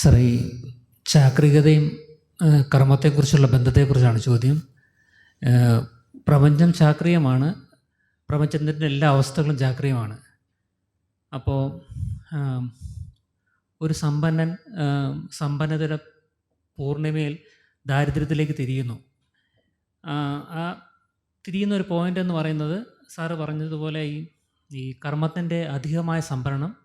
Sir ചാക്രികതയും കർമ്മത്തെക്കുറിച്ചുള്ള ബന്ധത്തെക്കുറിച്ചാണ് ചോദ്യം. പ്രപഞ്ചം ചാക്രിയമാണ് പ്രപഞ്ചത്തിന്റെ എല്ലാ അവസ്ഥകളും ചാക്രിയമാണ് അപ്പോൾ ഒരു സമ്പന്നൻ സമ്പന്നതയുടെ പൂർണിമയിൽ ദാരിദ്ര്യത്തിലേക്ക് തിരിയുന്നു. ആ തിരിയുന്ന ഒരു പോയിന്റ് എന്ന് പറയുന്നത് സാറ് പറഞ്ഞതുപോലെ ഈ ഈ കർമ്മത്തിന്റെ അധികമായ സംഭരണം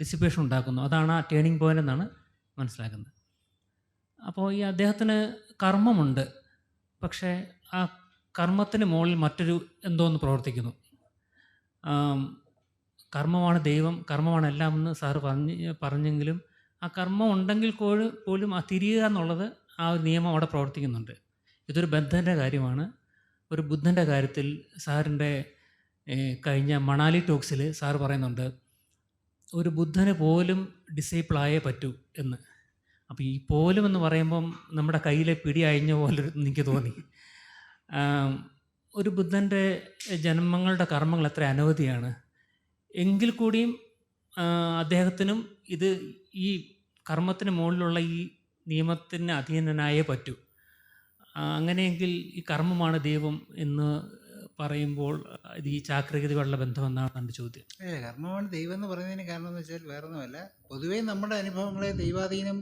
ഡിസിപ്പേഷൻ ഉണ്ടാക്കുന്നു. അതാണ് ആ ടേണിംഗ് പോയിന്റ് എന്നാണ് മനസ്സിലാക്കുന്നത്. അപ്പോൾ ഈ അദ്ദേഹത്തിന് കർമ്മമുണ്ട്. പക്ഷേ ആ കർമ്മത്തിന് മുകളിൽ മറ്റൊരു എന്തോ ഒന്ന് പ്രവർത്തിക്കുന്നു. കർമ്മമാണ് ദൈവം കർമ്മമാണ് എല്ലാം എന്ന് സാറ് പറഞ്ഞ് പറഞ്ഞെങ്കിലും ആ കർമ്മം ഉണ്ടെങ്കിൽ പോലും ആ തിരിയുക എന്നുള്ളത് ആ ഒരു നിയമം അവിടെ പ്രവർത്തിക്കുന്നുണ്ട്. ഇതൊരു ബന്ധന്റെ കാര്യമാണ്. ഒരു ബുദ്ധന്റെ കാര്യത്തിൽ സാറിന്റെ കഴിഞ്ഞ മണാലി ടോക്സിൽ സാറ് പറയുന്നുണ്ട് ഒരു ബുദ്ധന് പോലും ഡിസേബിളായേ പറ്റൂ എന്ന്. അപ്പോൾ ഈ പോലും എന്ന് പറയുമ്പം നമ്മുടെ കയ്യിലെ പിടി അയഞ്ഞ പോലെ എനിക്ക് തോന്നി. ഒരു ബുദ്ധന്റെ ജന്മങ്ങളുടെ കർമ്മങ്ങൾ എത്ര അനവധിയാണ്. എങ്കിൽ കൂടിയും അദ്ദേഹത്തിനും ഇത് ഈ കർമ്മത്തിന് മുകളിലുള്ള ഈ നിയമത്തിന് അധീനനായേ പറ്റൂ. അങ്ങനെയെങ്കിൽ ഈ കർമ്മമാണ് ദൈവം എന്ന് പറയുമ്പോൾ ഇത് ഈ ചാക്രികതയുള്ള ബന്ധമെന്നാണ് എന്റെ ചോദ്യം. ഏ കർമ്മമാണ് ദൈവം എന്ന് പറയുന്നതിന് കാരണം എന്ന് വെച്ചാൽ വേറൊന്നുമല്ല. പൊതുവേ നമ്മുടെ അനുഭവങ്ങളെ ദൈവാധീനം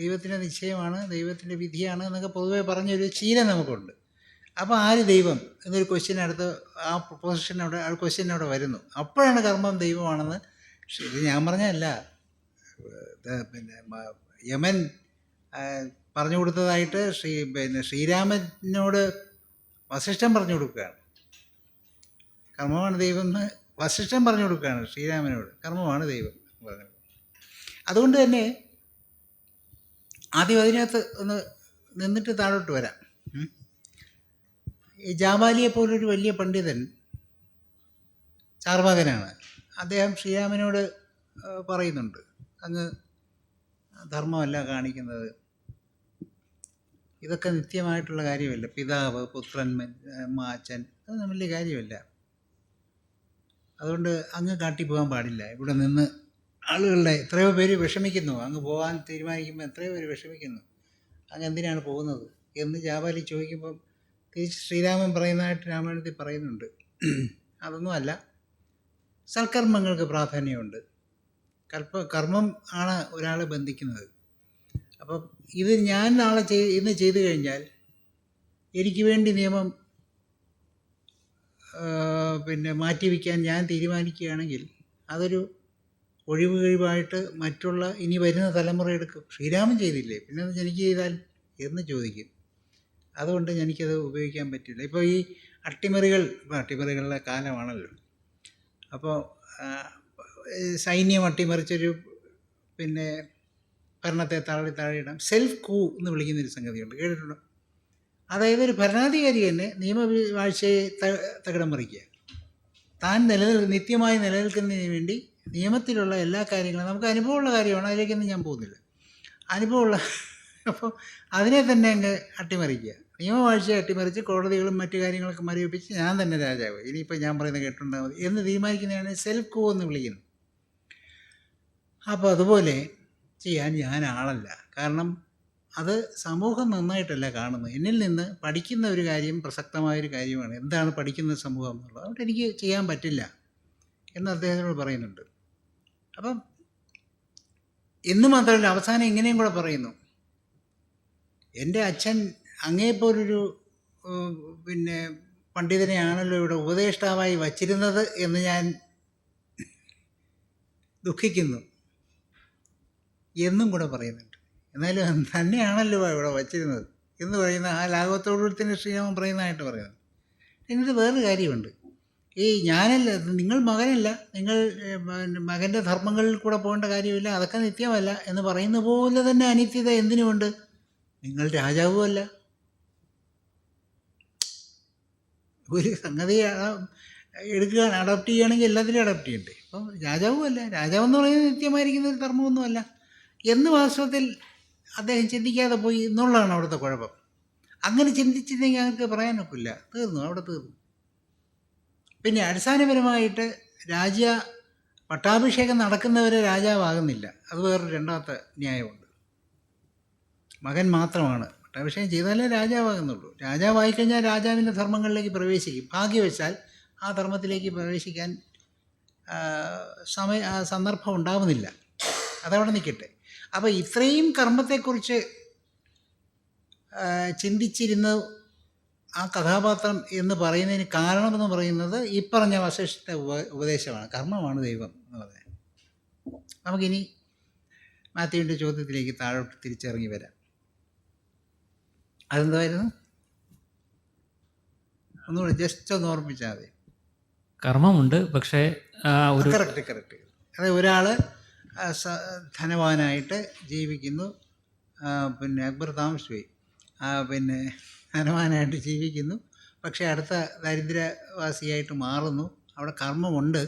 ദൈവത്തിന്റെ നിശ്ചയമാണ് ദൈവത്തിന്റെ വിധിയാണ് എന്നൊക്കെ പൊതുവേ പറഞ്ഞൊരു ശീലം നമുക്കുണ്ട്. അപ്പോൾ ആര് ദൈവം എന്നൊരു ക്വസ്റ്റ്യൻ അടുത്ത് ആ പൊസിഷൻ അവിടെ ആ ക്വസ്റ്റ്യൻ അവിടെ വരുന്നു. അപ്പോഴാണ് കർമ്മം ദൈവമാണെന്ന് പക്ഷേ ഇത് ഞാൻ പറഞ്ഞല്ല പിന്നെ യമൻ പറഞ്ഞു കൊടുത്തതായിട്ട് ശ്രീ പിന്നെ ശ്രീരാമനോട് വസിഷ്ഠം പറഞ്ഞു കൊടുക്കുകയാണ്. കർമ്മമാണ് ദൈവം എന്ന് വസിഷ്ഠൻ പറഞ്ഞു കൊടുക്കുകയാണ് ശ്രീരാമനോട്. കർമ്മമാണ് ദൈവം പറഞ്ഞു. അതുകൊണ്ട് തന്നെ ആദ്യം അതിനകത്ത് ഒന്ന് നിന്നിട്ട് താഴോട്ട് വരാം. ഈ ജാബാലിയെ പോലൊരു വലിയ പണ്ഡിതൻ ചാർവാകനാണ്. അദ്ദേഹം ശ്രീരാമനോട് പറയുന്നുണ്ട്. അങ്ങ് ധർമ്മമല്ല കാണിക്കുന്നത്. ഇതൊക്കെ നിത്യമായിട്ടുള്ള കാര്യമല്ല. പിതാവ് പുത്രൻ അച്ഛൻ അതൊന്നും വലിയ കാര്യമല്ല. അതുകൊണ്ട് അങ്ങ് കാട്ടിപ്പോകാൻ പാടില്ല. ഇവിടെ നിന്ന് ആളുകളുടെ എത്രയോ പേര് വിഷമിക്കുന്നു. അങ്ങ് പോകാൻ തീരുമാനിക്കുമ്പോൾ എത്രയോ പേര് വിഷമിക്കുന്നു. അങ്ങ് എന്തിനാണ് പോകുന്നത്? എന്ന് ജാബാലി ചോദിക്കുമ്പം തിരിച്ച് ശ്രീരാമൻ പറയുന്നതായിട്ട് രാമായണത്തിൽ പറയുന്നുണ്ട്. അതൊന്നും അല്ല. സൽക്കർമ്മങ്ങൾക്ക് പ്രാധാന്യമുണ്ട്. കൽപ്പ കർമ്മം ആണ് ഒരാളെ ബന്ധിക്കുന്നത്. അപ്പം ഇത് ഞാൻ നാളെ ചെയ് ഇന്ന് ചെയ്തു കഴിഞ്ഞാൽ എനിക്ക് വേണ്ടി നിയമം പിന്നെ മാറ്റി മാറ്റിവെക്കാൻ ഞാൻ തീരുമാനിക്കുകയാണെങ്കിൽ അതൊരു ഒഴിവ് കഴിവായിട്ട് മറ്റുള്ള ഇനി വരുന്ന തലമുറ എടുക്കും ശ്രീരാമൻ ചെയ്തില്ലേ? പിന്നെ എനിക്ക് ചെയ്താൽ എന്ന് ചോദിക്കും. അതുകൊണ്ട് എനിക്കത് ഉപയോഗിക്കാൻ പറ്റില്ല. ഇപ്പോൾ ഈ അട്ടിമറികൾ ഇപ്പോൾ അട്ടിമറികളുടെ കാലമാണല്ലോ. അപ്പോൾ സൈന്യം അട്ടിമറിച്ചൊരു പിന്നെ ഭരണത്തെ താഴെ താഴെയിടാം സെൽഫ് കൂ എന്ന് വിളിക്കുന്നൊരു സംഗതിയുണ്ട്. കേട്ടിട്ടുണ്ടോ? അതായത് ഒരു ഭരണാധികാരി തന്നെ നിയമവാഴ്ചയെ തകിടം മറിക്കുക താൻ നിലനിൽ നിത്യമായി നിലനിൽക്കുന്നതിന് വേണ്ടി നിയമത്തിലുള്ള എല്ലാ കാര്യങ്ങളും നമുക്ക് അനുഭവമുള്ള കാര്യമാണ് അതിലേക്കൊന്നും ഞാൻ പോകുന്നില്ല. അനുഭവമുള്ള അപ്പോൾ അതിനെ തന്നെ അങ്ങ് അട്ടിമറിക്കുക. നിയമവാഴ്ചയെ അട്ടിമറിച്ച് കോടതികളും മറ്റു കാര്യങ്ങളൊക്കെ മരവിപ്പിച്ച് ഞാൻ തന്നെ രാജാവ്. ഇനിയിപ്പോൾ ഞാൻ പറയുന്നത് കേട്ടുണ്ടാകും മതി. എന്ന് തീരുമാനിക്കുന്നതാണ് സെൽഫ് കോ എന്ന് വിളിക്കുന്നത് അപ്പോൾ അതുപോലെ ചെയ്യാൻ ഞാൻ ആളല്ല. കാരണം അത് സമൂഹം നന്നായിട്ടല്ല കാണുന്നത്? എന്നിൽ നിന്ന് പഠിക്കുന്ന ഒരു കാര്യം പ്രസക്തമായൊരു കാര്യമാണ്. എന്താണ് പഠിക്കുന്ന സമൂഹം എന്നുള്ളത്? അതുകൊണ്ട് എനിക്ക് ചെയ്യാൻ പറ്റില്ല എന്ന് അദ്ദേഹത്തിനോട് പറയുന്നുണ്ട്. അപ്പം എന്ന് മാത്രമല്ല അവസാനം ഇങ്ങനെയും കൂടെ പറയുന്നു. എന്റെ അച്ഛൻ അങ്ങേപ്പോലൊരു പിന്നെ പണ്ഡിതനെയാണല്ലോ ഇവിടെ ഉപദേഷ്ടാവായി വച്ചിരുന്നത് എന്ന് ഞാൻ ദുഃഖിക്കുന്നു. എന്നും കൂടെ പറയുന്നുണ്ട്. എന്നാലും തന്നെയാണല്ലോ ഇവിടെ വച്ചിരുന്നത്. എന്ന് പറയുന്ന ആ ലാഘവത്തോടുത്തിന്റെ ശ്രീരാമൻ പറയുന്നതായിട്ട് പറയുന്നത്. എന്നിട്ട് വേറൊരു കാര്യമുണ്ട്. ഈ ഞാനല്ല നിങ്ങൾ മകനല്ല നിങ്ങൾ മകന്റെ ധർമ്മങ്ങളിൽ കൂടെ പോകേണ്ട കാര്യമില്ല അതൊക്കെ നിത്യമല്ല എന്ന് പറയുന്ന പോലെ തന്നെ അനിത്യത എന്തിനുമുണ്ട്? നിങ്ങൾ രാജാവുമല്ല ഒരു സംഗതി എടുക്കുക അഡോപ്റ്റ് ചെയ്യുകയാണെങ്കിൽ എല്ലാത്തിലും അഡോപ്റ്റ് ചെയ്യണ്ടേ? അപ്പം രാജാവുമല്ല രാജാവെന്ന് പറയുന്നത് നിത്യമായിരിക്കുന്ന ഒരു ധർമ്മമൊന്നുമല്ല. എന്ന് വാസ്തവത്തിൽ അദ്ദേഹം ചിന്തിക്കാതെ പോയി എന്നുള്ളതാണ് അവിടുത്തെ കുഴപ്പം. അങ്ങനെ ചിന്തിച്ചില്ലെങ്കിൽ ഞങ്ങൾക്ക് പറയാനൊക്കില്ല. തീർന്നു അവിടെ തീർന്നു. പിന്നെ അടിസ്ഥാനപരമായിട്ട് രാജ പട്ടാഭിഷേകം നടക്കുന്നവരെ രാജാവാകുന്നില്ല. അത് വേറൊരു രണ്ടാമത്തെ ന്യായമുണ്ട്. മകൻ മാത്രമാണ്. പട്ടാഭിഷേകം ചെയ്താലേ രാജാവാകുന്നുള്ളൂ. രാജാവായി കഴിഞ്ഞാൽ രാജാവിന്റെ ധർമ്മങ്ങളിലേക്ക് പ്രവേശിക്കും. ഭാഗ്യവശാൽ ആ ധർമ്മത്തിലേക്ക് പ്രവേശിക്കാൻ സമയ സന്ദർഭം ഉണ്ടാവുന്നില്ല. അതവിടെ നിൽക്കട്ടെ. അപ്പോൾ ഇത്രയും കർമ്മത്തെക്കുറിച്ച് ചിന്തിച്ചിരുന്ന ആ കഥാപാത്രം എന്ന് പറയുന്നതിന് കാരണമെന്ന് പറയുന്നത് ഈ പറഞ്ഞ വശിഷ്ഠ ഉപ ഉപദേശമാണ്. കർമ്മമാണ് ദൈവം എന്ന് നമുക്കിനി മാത്യുവിന്റെ ചോദ്യത്തിലേക്ക് താഴോട്ട് തിരിച്ചിറങ്ങി വരാം. അതെന്തായിരുന്നു? ഒന്നുകൂടെ ജസ്റ്റ് ഒന്ന് ഓർമ്മിച്ചാൽ മതി. കർമ്മമുണ്ട് പക്ഷേ ഒരു കറക്റ്റ് കറക്റ്റ് അതായത് ഒരാൾ ധനവാനായിട്ട് ജീവിക്കുന്നു. പിന്നെ അക്ബർ താമസിച്ചുപോയി പോയി. പിന്നെ ധനവാനായിട്ട് ജീവിക്കുന്നു. പക്ഷേ അടുത്ത ദരിദ്രവാസിയായിട്ട് മാറുന്നു. അവിടെ കർമ്മമുണ്ട്.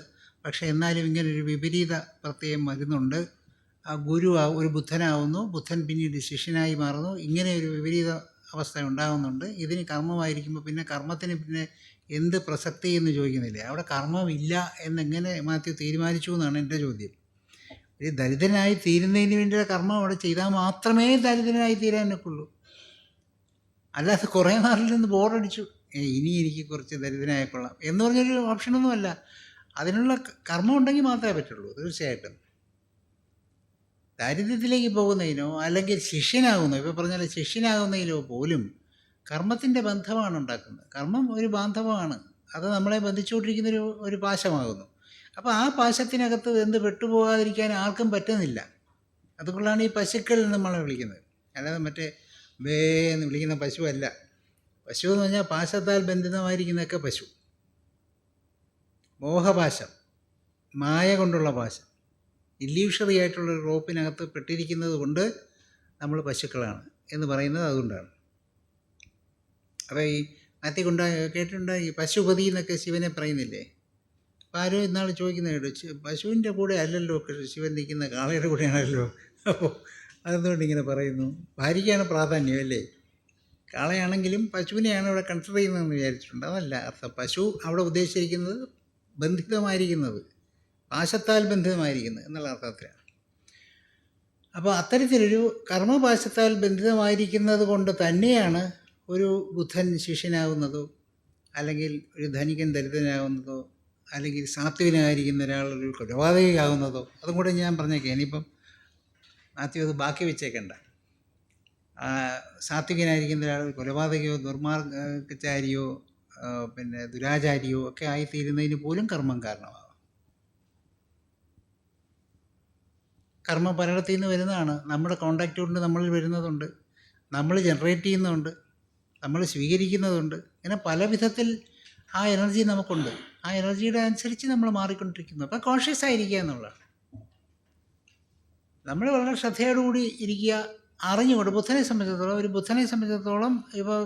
പക്ഷേ എന്നാലും ഇങ്ങനെ ഒരു വിപരീത പ്രത്യയം വരുന്നുണ്ട്. ആ ഗുരു ഒരു ബുദ്ധനാവുന്നു. ബുദ്ധൻ പിന്നീട് ശിഷ്യനായി മാറുന്നു. ഇങ്ങനെ ഒരു വിപരീത അവസ്ഥ ഉണ്ടാകുന്നുണ്ട് ഇതിന് കർമ്മമായിരിക്കുമ്പോൾ പിന്നെ കർമ്മത്തിന് പിന്നെ എന്ത് പ്രസക്തി എന്ന് ചോദിക്കുന്നില്ലേ? അവിടെ കർമ്മമില്ല എന്നെങ്ങനെ മാത്യു തീരുമാനിച്ചു എന്നാണ് എന്റെ ചോദ്യം. ഒരു ദരിദ്രനായി തീരുന്നതിന് വേണ്ടിയുള്ള കർമ്മം അവിടെ ചെയ്താൽ മാത്രമേ ദരിദ്രനായി തീരാനൊക്കുള്ളൂ അല്ലാതെ കുറേ നാളിൽ നിന്ന് ബോറടിച്ചു. ഇനി എനിക്ക് കുറച്ച് ദരിദ്രനായി കൊള്ളാം എന്ന് പറഞ്ഞൊരു ഓപ്ഷനൊന്നുമല്ല അതിനുള്ള കർമ്മം ഉണ്ടെങ്കിൽ മാത്രമേ പറ്റുള്ളൂ തീർച്ചയായിട്ടും. ദാരിദ്ര്യത്തിലേക്ക് പോകുന്നതിനോ അല്ലെങ്കിൽ ശിഷ്യനാകുന്നോ ഇപ്പോൾ പറഞ്ഞാൽ ശിഷ്യനാകുന്നതിനോ പോലും കർമ്മത്തിന്റെ ബന്ധമാണ് ഉണ്ടാക്കുന്നത്. കർമ്മം ഒരു ബാന്ധവമാണ്. അത് നമ്മളെ ബന്ധിച്ചുകൊണ്ടിരിക്കുന്ന ഒരു ഒരു പാശമാകുന്നു. അപ്പോൾ ആ പാശത്തിനകത്ത് എന്ത് പെട്ടുപോകാതിരിക്കാൻ ആർക്കും പറ്റുന്നില്ല. അതുകൊണ്ടാണ് ഈ പശുക്കൾ എന്ന് നമ്മളെ വിളിക്കുന്നത്. അല്ലാതെ മറ്റേ വേ എന്ന് വിളിക്കുന്ന പശുവല്ല. പശു എന്ന് പറഞ്ഞാൽ പാശത്താൽ ബന്ധിതമായിരിക്കുന്നതൊക്കെ പശു. മോഹപാശം മായ കൊണ്ടുള്ള പാശം. ഇല്യൂഷറി ആയിട്ടുള്ള റോപ്പിനകത്ത് പെട്ടിരിക്കുന്നത് കൊണ്ട് നമ്മൾ പശുക്കളാണ് എന്ന് പറയുന്നത് അതുകൊണ്ടാണ്. അപ്പോൾ ഈ മാറ്റി കൊണ്ടാ കേട്ടിട്ടുണ്ട്? ഈ പശുപതി എന്നൊക്കെ ശിവനെ പറയുന്നില്ലേ? അപ്പോൾ ആരോ ഇന്നാൾ ചോദിക്കുന്ന കേട്ടു പശുവിന്റെ കൂടെ അല്ലല്ലോ ശിവൻ നിൽക്കുന്ന കാളയുടെ കൂടെയാണല്ലോ. അപ്പോൾ അതെന്തുകൊണ്ട് ഇങ്ങനെ പറയുന്നു. ഭാര്യയ്ക്കാണ് പ്രാധാന്യം അല്ലേ? കാളയാണെങ്കിലും പശുവിനെയാണ് ഇവിടെ കൺസിഡർ ചെയ്യുന്നതെന്ന് വിചാരിച്ചിട്ടുണ്ട്. അതല്ല അർത്ഥം പശു അവിടെ ഉദ്ദേശിച്ചിരിക്കുന്നത് ബന്ധിതമായിരിക്കുന്നത് പാശത്താൽ ബന്ധിതമായിരിക്കുന്നത് എന്നുള്ള അർത്ഥത്തിലാണ്. അപ്പോൾ അത്തരത്തിലൊരു കർമ്മപാശത്താൽ ബന്ധിതമായിരിക്കുന്നത് കൊണ്ട് തന്നെയാണ് ഒരു ബുദ്ധൻ ശിഷ്യനാകുന്നതോ അല്ലെങ്കിൽ ഒരു ധനികൻ ദരിദ്രനാകുന്നതോ അല്ലെങ്കിൽ സാത്വികനായിരിക്കുന്ന ഒരാൾ ഒരു കൊലപാതകയാകുന്നതോ അതും കൂടെ ഞാൻ പറഞ്ഞേക്കാം. ഇനിയിപ്പം മാത്യു അത് ബാക്കി വെച്ചേക്കണ്ട. സാത്വികനായിരിക്കുന്ന ഒരാൾ ഒരു കൊലപാതകയോ ദുർമാർഗചാരിയോ പിന്നെ ദുരാചാരിയോ ഒക്കെ ആയിത്തീരുന്നതിന് പോലും കർമ്മം കാരണമാകും. കർമ്മം പലയിടത്തു നിന്ന് വരുന്നതാണ്. നമ്മുടെ കോണ്ടാക്റ്റ് കൊണ്ട് നമ്മളിൽ വരുന്നതുണ്ട്. നമ്മൾ ജനറേറ്റ് ചെയ്യുന്നതുണ്ട്. നമ്മൾ സ്വീകരിക്കുന്നതുണ്ട്. ഇങ്ങനെ പല വിധത്തിൽ ആ എനർജി നമുക്കുണ്ട്. ആ എനർജിയുടെ അനുസരിച്ച് നമ്മൾ മാറിക്കൊണ്ടിരിക്കുന്നു. അപ്പം കോൺഷ്യസ് ആയിരിക്കുക എന്നുള്ളതാണ്. നമ്മൾ വളരെ ശ്രദ്ധയോടുകൂടി ഇരിക്കുക അറിഞ്ഞുകൊണ്ട് ബുദ്ധനെ സംബന്ധിച്ചിടത്തോളം ഒരു ബുദ്ധനെ സംബന്ധിച്ചിടത്തോളം ഇപ്പോൾ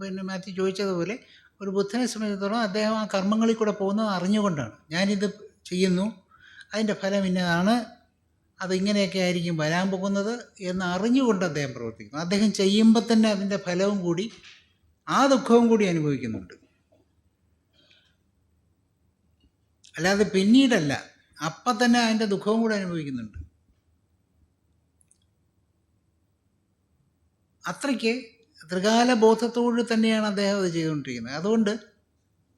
പിന്നെ മാത്യു ചോദിച്ചതുപോലെ ഒരു ബുദ്ധനെ സംബന്ധിച്ചിടത്തോളം അദ്ദേഹം ആ കർമ്മങ്ങളിൽ കൂടെ പോകുന്നത് അറിഞ്ഞുകൊണ്ടാണ്. ഞാനിത് ചെയ്യുന്നു അതിന്റെ ഫലം ഇന്നതാണ് അതിങ്ങനെയൊക്കെ ആയിരിക്കും വരാൻ പോകുന്നത് എന്ന് അറിഞ്ഞുകൊണ്ട് അദ്ദേഹം പ്രവർത്തിക്കുന്നു. അദ്ദേഹം ചെയ്യുമ്പോൾ തന്നെ അതിന്റെ ഫലവും കൂടി ആ ദുഃഖവും കൂടി അനുഭവിക്കുന്നുണ്ട്. അല്ലാതെ പിന്നീടല്ല അപ്പം തന്നെ അതിന്റെ ദുഃഖവും കൂടെ അനുഭവിക്കുന്നുണ്ട്. അത്രയ്ക്ക് ത്രികാല ബോധത്തോട് തന്നെയാണ് അദ്ദേഹം അത് ചെയ്തുകൊണ്ടിരിക്കുന്നത്. അതുകൊണ്ട്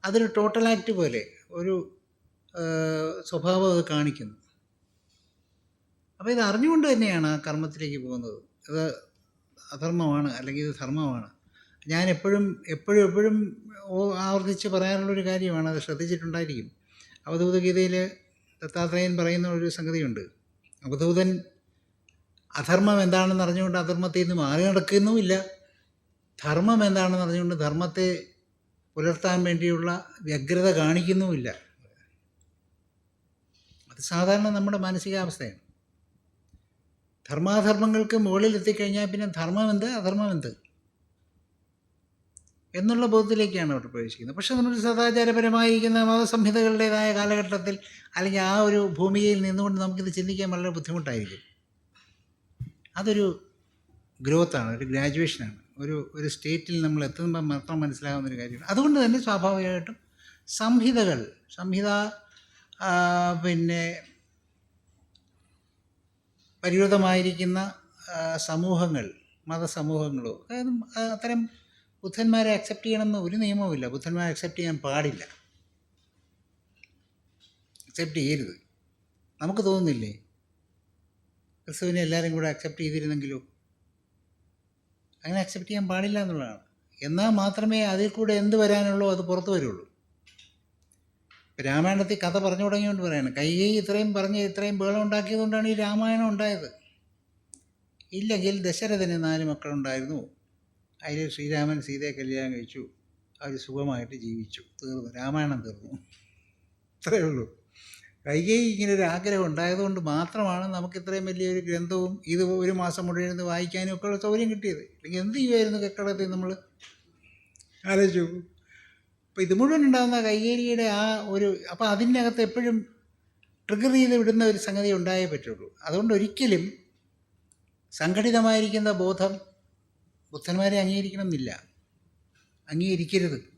അതൊരു ടോട്ടൽ ആക്ട് പോലെ ഒരു സ്വഭാവം അത് കാണിക്കുന്നു. അപ്പോൾ ഇത് അറിഞ്ഞുകൊണ്ട് തന്നെയാണ് ആ കർമ്മത്തിലേക്ക് പോകുന്നത്. ഇത് അധർമ്മമാണ് അല്ലെങ്കിൽ ഇത് ധർമ്മമാണ്. ഞാൻ എപ്പോഴും എപ്പോഴും എപ്പോഴും ആവർത്തിച്ച് പറയാനുള്ളൊരു കാര്യമാണ് അത് ശ്രദ്ധിച്ചിട്ടുണ്ടായിരിക്കും. അവധൂത ഗീതയിൽ ദത്താത്രേയൻ പറയുന്ന ഒരു സംഗതിയുണ്ട്. അവധൂതൻ അധർമ്മം എന്താണെന്ന് അറിഞ്ഞുകൊണ്ട് അധർമ്മത്തിൽ നിന്ന് മാറി നടക്കുന്നുമില്ല. ധർമ്മം എന്താണെന്ന് അറിഞ്ഞുകൊണ്ട് ധർമ്മത്തെ പുലർത്താൻ വേണ്ടിയുള്ള വ്യഗ്രത കാണിക്കുന്നുമില്ല. അത് സാധാരണ നമ്മുടെ മാനസികാവസ്ഥയാണ്. ധർമാധർമ്മങ്ങൾക്ക് മുകളിൽ എത്തിക്കഴിഞ്ഞാൽ പിന്നെ ധർമ്മം എന്ത് അധർമ്മം എന്ത് എന്നുള്ള ബോധത്തിലേക്കാണ് അവർ പ്രവേശിക്കുന്നത്. പക്ഷേ നമ്മുടെ സദാചാരപരമായിരിക്കുന്ന മതസംഹിതകളുടേതായ കാലഘട്ടത്തിൽ അല്ലെങ്കിൽ ആ ഒരു ഭൂമിയിൽ നിന്നുകൊണ്ട് നമുക്കിത് ചിന്തിക്കാൻ വളരെ ബുദ്ധിമുട്ടായിരിക്കും. അതൊരു ഗ്രോത്താണ് ഒരു ഗ്രാജുവേഷനാണ്. ഒരു ഒരു സ്റ്റേറ്റിൽ നമ്മൾ എത്തുമ്പോൾ മാത്രം മനസ്സിലാകുന്ന ഒരു കാര്യമാണ്. അതുകൊണ്ട് തന്നെ സ്വാഭാവികമായിട്ടും സംഹിതകൾ സംഹിത പിന്നെ പരിവൃതമായിരിക്കുന്ന സമൂഹങ്ങൾ മതസമൂഹങ്ങളോ അതായത് അത്തരം ബുദ്ധന്മാരെ അക്സെപ്റ്റ് ചെയ്യണമെന്ന് ഒരു നിയമവുമില്ല. ബുദ്ധന്മാരെ അക്സെപ്റ്റ് ചെയ്യാൻ പാടില്ല. അക്സെപ്റ്റ് ചെയ്യരുത്. നമുക്ക് തോന്നുന്നില്ലേ? ക്രിസ്തുവിനെ എല്ലാവരും കൂടെ അക്സെപ്റ്റ് ചെയ്തിരുന്നെങ്കിലോ? അങ്ങനെ അക്സെപ്റ്റ് ചെയ്യാൻ പാടില്ല എന്നുള്ളതാണ്. എന്നാൽ മാത്രമേ അതിൽ കൂടെ എന്ത് വരാനുള്ളൂ അത് പുറത്തു വരുള്ളൂ. രാമായണത്തിൽ കഥ പറഞ്ഞു തുടങ്ങിയോണ്ട് പറയാണ്. കൈകൈ ഇത്രയും പറഞ്ഞ് ഇത്രയും ബഹളം ഉണ്ടാക്കിയതുകൊണ്ടാണ് ഈ രാമായണം ഉണ്ടായത്. ഇല്ലെങ്കിൽ ദശരഥന് നാല് മക്കളുണ്ടായിരുന്നു. അതിൽ ശ്രീരാമൻ സീതയെ കല്യാണം കഴിച്ചു. അവർ സുഖമായിട്ട് ജീവിച്ചു. തീർന്നു. രാമായണം തീർന്നു. അത്രയേ ഉള്ളൂ. കൈകൈ ഇങ്ങനെ ഒരു ആഗ്രഹം ഉണ്ടായതുകൊണ്ട് മാത്രമാണ് നമുക്ക് ഇത്രയും വലിയൊരു ഗ്രന്ഥവും ഇത് ഒരു മാസം മുഴുവൻ വായിക്കാനും ഒക്കെ ഉള്ള സൗകര്യം കിട്ടിയത്. അല്ലെങ്കിൽ എന്ത് ചെയ്യുമായിരുന്നു കക്കടത്തിൽ നമ്മൾ ആലോചിച്ചു. അപ്പോൾ ഇത് മുഴുവൻ ഉണ്ടാകുന്ന കൈകേരിയുടെ ആ ഒരു അപ്പോൾ അതിന്റെ അകത്ത് എപ്പോഴും ട്രിഗർ ചെയ്ത് വിടുന്ന ഒരു സംഗതി ഉണ്ടായേ പറ്റുള്ളൂ. അതുകൊണ്ട് ഒരിക്കലും സംഘടിതമായിരിക്കുന്ന ബോധം ബുദ്ധന്മാരെ അംഗീകരിക്കണം എന്നില്ല അംഗീകരിക്കരുത്.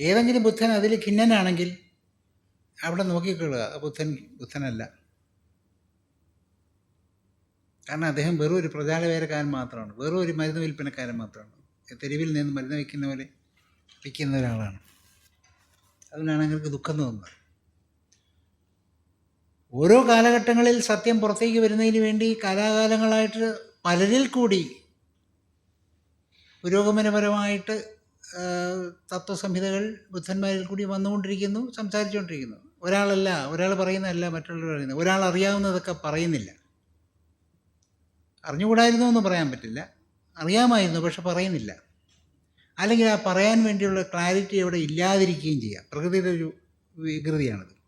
ഏതെങ്കിലും ബുദ്ധൻ അതിൽ ഖിന്നനാണെങ്കിൽ അവിടെ നോക്കിക്കൊള്ളുക. ബുദ്ധൻ ബുദ്ധനല്ല കാരണം അദ്ദേഹം വെറും ഒരു പ്രചാരവേലക്കാരൻ മാത്രമാണ്. വെറും ഒരു മരുന്ന് വിൽപ്പനക്കാരൻ മാത്രമാണ്. തെരുവിൽ നിന്ന് മരുന്ന് വയ്ക്കുന്ന പോലെ വിൽക്കുന്ന ഒരാളാണ്. അതിനാണ് ഞങ്ങൾക്ക് ദുഃഖം തോന്നുന്നത്. ഓരോ കാലഘട്ടങ്ങളിൽ സത്യം പുറത്തേക്ക് വരുന്നതിന് വേണ്ടി കാലാകാലങ്ങളായിട്ട് പലരിൽ കൂടി പുരോഗമനപരമായിട്ട് തത്വസംഹിതകൾ ബുദ്ധന്മാരിൽ കൂടി വന്നുകൊണ്ടിരിക്കുന്നു സംസാരിച്ചുകൊണ്ടിരിക്കുന്നു. ഒരാളല്ല ഒരാൾ പറയുന്നതല്ല മറ്റുള്ളവർ പറയുന്നത്. ഒരാൾ അറിയാവുന്നതൊക്കെ പറയുന്നില്ല. അറിഞ്ഞുകൂടായിരുന്നു എന്ന് പറയാൻ പറ്റില്ല. അറിയാമായിരുന്നു പക്ഷെ പറയുന്നില്ല. അല്ലെങ്കിൽ ആ പറയാൻ വേണ്ടിയുള്ള ക്ലാരിറ്റി അവിടെ ഇല്ലാതിരിക്കുകയും ചെയ്യാം. പ്രകൃതിയുടെ ഒരു വികൃതിയാണത്.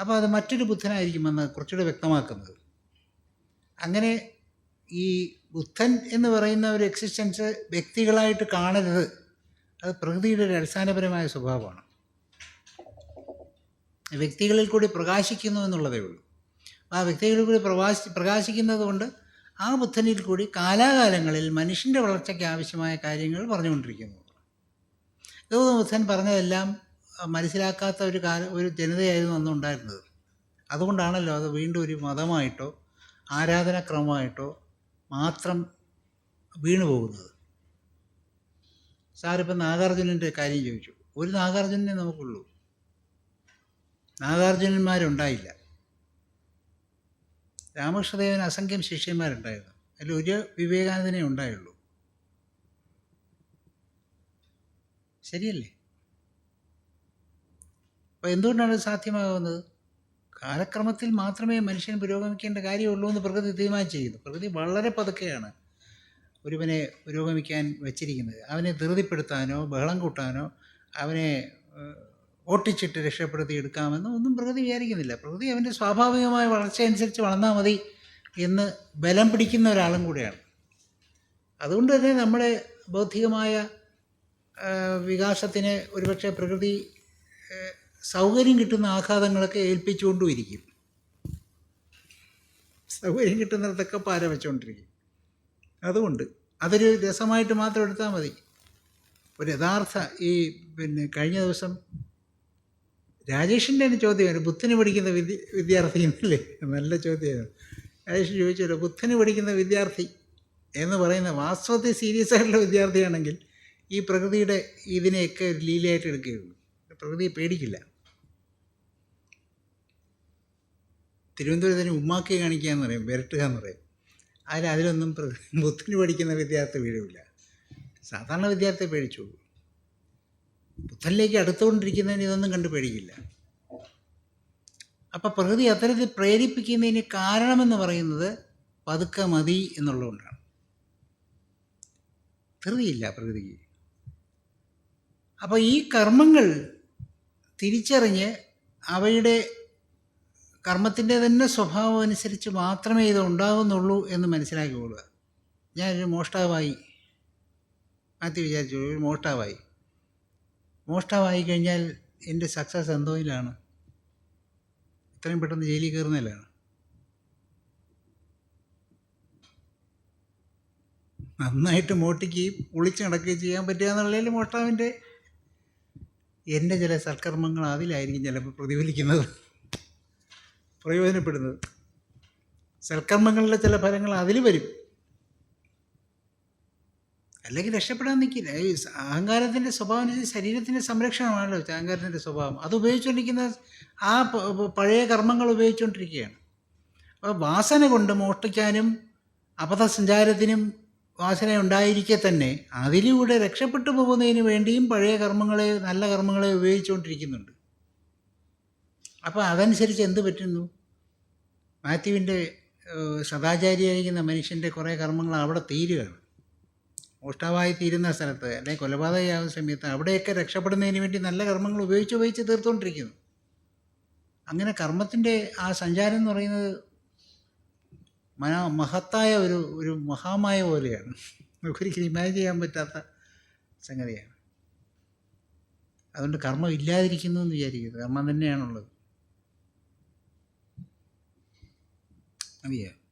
അപ്പോൾ അത് മറ്റൊരു ബുദ്ധനായിരിക്കും എന്ന് കുറച്ചുകൂടെ വ്യക്തമാക്കുന്നത്. അങ്ങനെ ഈ ബുദ്ധൻ എന്ന് പറയുന്ന ഒരു എക്സിസ്റ്റൻസ് വ്യക്തികളായിട്ട് കാണരുത്. അത് പ്രകൃതിയുടെ ഒരു അടിസ്ഥാനപരമായ സ്വഭാവമാണ്. വ്യക്തികളിൽ കൂടി പ്രകാശിക്കുന്നു എന്നുള്ളതേ ഉള്ളൂ. ആ വ്യക്തികളിൽ കൂടി പ്രകാശി പ്രകാശിക്കുന്നത് കൊണ്ട് ആ ബുദ്ധനിൽ കൂടി കാലാകാലങ്ങളിൽ മനുഷ്യന്റെ വളർച്ചയ്ക്ക് ആവശ്യമായ കാര്യങ്ങൾ പറഞ്ഞുകൊണ്ടിരിക്കുന്നു. ഗൗതമ ബുദ്ധൻ പറഞ്ഞതെല്ലാം മനസ്സിലാക്കാത്ത ഒരു കാല ഒരു ജനതയായിരുന്നു അന്നുണ്ടായിരുന്നത്. അതുകൊണ്ടാണല്ലോ അത് വീണ്ടും ഒരു മതമായിട്ടോ ആരാധനാക്രമമായിട്ടോ മാത്രം വീണു പോകുന്നത്. സാറിപ്പം നാഗാർജുനന്റെ കാര്യം ചോദിച്ചു. ഒരു നാഗാർജുനെ നമുക്കുള്ളൂ. നാഗാർജുനന്മാരുണ്ടായില്ല. രാമകൃഷ്ണദേവന് അസംഖ്യം ശിഷ്യന്മാരുണ്ടായിരുന്നു. അതിൽ ഒരു വിവേകാനന്ദനെ ഉണ്ടായുള്ളൂ. ശരിയല്ലേ? അപ്പോൾ എന്തുകൊണ്ടാണ് സാധ്യമാകുന്നത്? കാലക്രമത്തിൽ മാത്രമേ മനുഷ്യൻ പുരോഗമിക്കേണ്ട കാര്യമുള്ളൂ എന്ന് പ്രകൃതി തീരുമാനിച്ചിരിക്കുന്നു പ്രകൃതി വളരെ പതുക്കെയാണ് ഒരുവനെ പുരോഗമിക്കാൻ വച്ചിരിക്കുന്നത്. അവനെ ധൃതിപ്പെടുത്താനോ ബഹളം കൂട്ടാനോ അവനെ ഓട്ടിച്ചിട്ട് രക്ഷപ്പെടുത്തി എടുക്കാമെന്നോ ഒന്നും പ്രകൃതി വിചാരിക്കുന്നില്ല. പ്രകൃതി അവന്റെ സ്വാഭാവികമായ വളർച്ചയനുസരിച്ച് വളർന്നാൽ മതി എന്ന് ബലം പിടിക്കുന്ന ഒരാളും കൂടെയാണ്. അതുകൊണ്ട് തന്നെ നമ്മുടെ ബൗദ്ധികമായ വികാസത്തിന് ഒരുപക്ഷെ പ്രകൃതി സൗകര്യം കിട്ടുന്ന ആഘാതങ്ങളൊക്കെ ഏൽപ്പിച്ചുകൊണ്ടും ഇരിക്കും സൗകര്യം കിട്ടുന്നിടത്തൊക്കെ പാര വെച്ചുകൊണ്ടിരിക്കും. അതുകൊണ്ട് അതൊരു രസമായിട്ട് മാത്രം എടുത്താൽ മതി. ഒരു യഥാർത്ഥ ഈ പിന്നെ കഴിഞ്ഞ ദിവസം രാജേഷിന്റെ ഒരു ചോദ്യമാണ് ബുദ്ധന് പഠിക്കുന്ന വിദ്യ വിദ്യാർത്ഥി എന്നല്ലേ നല്ല ചോദ്യമായിരുന്നു രാജേഷ് ചോദിച്ചല്ലോ ബുദ്ധന് പഠിക്കുന്ന വിദ്യാർത്ഥി എന്ന് പറയുന്ന വാസ്തവത്തിൽ സീരിയസ് ആയിട്ടുള്ള വിദ്യാർത്ഥിയാണെങ്കിൽ ഈ പ്രകൃതിയുടെ ഇതിനെയൊക്കെ ഒരു ലീലയായിട്ട് എടുക്കുകയുള്ളൂ. പ്രകൃതിയെ പേടിക്കില്ല. തിരുവനന്തപുരത്തിന് ഉമ്മാക്കി കാണിക്കുക എന്ന് പറയും വിരട്ടുക എന്ന് പറയും. അതിൽ അതിലൊന്നും മുത്തിന് പഠിക്കുന്ന വിദ്യാർത്ഥി വീഴില്ല സാധാരണ വിദ്യാർത്ഥിയെ പേടിച്ചു ബുദ്ധനിലേക്ക് അടുത്തുകൊണ്ടിരിക്കുന്നതിന് ഇതൊന്നും കണ്ട് പേടിക്കില്ല. അപ്പം പ്രകൃതി അത്തരത്തിൽ പ്രേരിപ്പിക്കുന്നതിന് കാരണമെന്ന് പറയുന്നത് പതുക്കെ മതി എന്നുള്ളതുകൊണ്ടാണ്. ധൃതിയില്ല പ്രകൃതിക്ക്. അപ്പോൾ ഈ കർമ്മങ്ങൾ തിരിച്ചറിഞ്ഞ് അവയുടെ കർമ്മത്തിന്റെ തന്നെ സ്വഭാവം അനുസരിച്ച് മാത്രമേ ഇത് ഉണ്ടാകുന്നുള്ളൂ എന്ന് മനസ്സിലാക്കിക്കൊള്ളുക ഞാനൊരു മോഷ്ടാവായി. മാറ്റി വിചാരിച്ചു ഒരു മോഷ്ടാവായി. മോഷ്ടാവായി കഴിഞ്ഞാൽ എന്റെ സക്സസ് എന്തോയിലാണ്? ഇത്രയും പെട്ടെന്ന് ജയിലിൽ കയറുന്നതിലാണ് നന്നായിട്ട് മോട്ടിക്കുകയും ഒളിച്ച് നടക്കുകയും ചെയ്യാൻ പറ്റുക എന്നുള്ളതിൽ മോഷ്ടാവിന്റെ? എന്റെ ചില സൽക്കർമ്മങ്ങൾ അതിലായിരിക്കും ചിലപ്പോൾ പ്രതിഫലിക്കുന്നത്. പ്രയോജനപ്പെടുന്നത്. സൽക്കർമ്മങ്ങളിലെ ചില ഫലങ്ങൾ അതിൽ വരും. അല്ലെങ്കിൽ രക്ഷപ്പെടാൻ നിൽക്കില്ല ഈ അഹങ്കാരത്തിന്റെ സ്വഭാവം എന്ന് വെച്ചാൽ ശരീരത്തിന്റെ സംരക്ഷണമാണല്ലോ അഹങ്കാരത്തിന്റെ സ്വഭാവം. അത് ഉപയോഗിച്ചുകൊണ്ടിരിക്കുന്ന ആ പഴയ കർമ്മങ്ങൾ ഉപയോഗിച്ചുകൊണ്ടിരിക്കുകയാണ് അപ്പോൾ വാസന കൊണ്ട് മോഷ്ടിക്കാനും അപഥസഞ്ചാരത്തിനും വാസന ഉണ്ടായിരിക്കെ തന്നെ അതിലൂടെ രക്ഷപ്പെട്ടു പോകുന്നതിന് വേണ്ടിയും പഴയ കർമ്മങ്ങളെ നല്ല കർമ്മങ്ങളെ ഉപയോഗിച്ചുകൊണ്ടിരിക്കുന്നുണ്ട് അപ്പോൾ അതനുസരിച്ച് എന്ത് പറ്റുന്നു? മാത്യുവിന്റെ സദാചാരിയായിരിക്കുന്ന മനുഷ്യന്റെ കുറേ കർമ്മങ്ങൾ അവിടെ തീരുകയാണ്. മോഷ്ടാവായി തീരുന്ന സ്ഥലത്ത് അല്ലെങ്കിൽ കൊലപാതകയാവുന്ന സമയത്ത് അവിടെയൊക്കെ രക്ഷപ്പെടുന്നതിന് വേണ്ടി നല്ല കർമ്മങ്ങൾ ഉപയോഗിച്ച് ഉപയോഗിച്ച് തീർത്തുകൊണ്ടിരിക്കുന്നു അങ്ങനെ കർമ്മത്തിന്റെ ആ സഞ്ചാരം എന്ന് പറയുന്നത് മന മഹത്തായ ഒരു ഒരു മഹാമായ പോലെയാണ്. നമുക്കൊരിക്കലും ഇമാജിൻ ചെയ്യാൻ പറ്റാത്ത സംഗതിയാണ്. അതുകൊണ്ട് കർമ്മം ഇല്ലാതിരിക്കുന്നു എന്ന് വിചാരിക്കരുത്. കർമ്മം തന്നെയാണുള്ളത്. Oh yeah.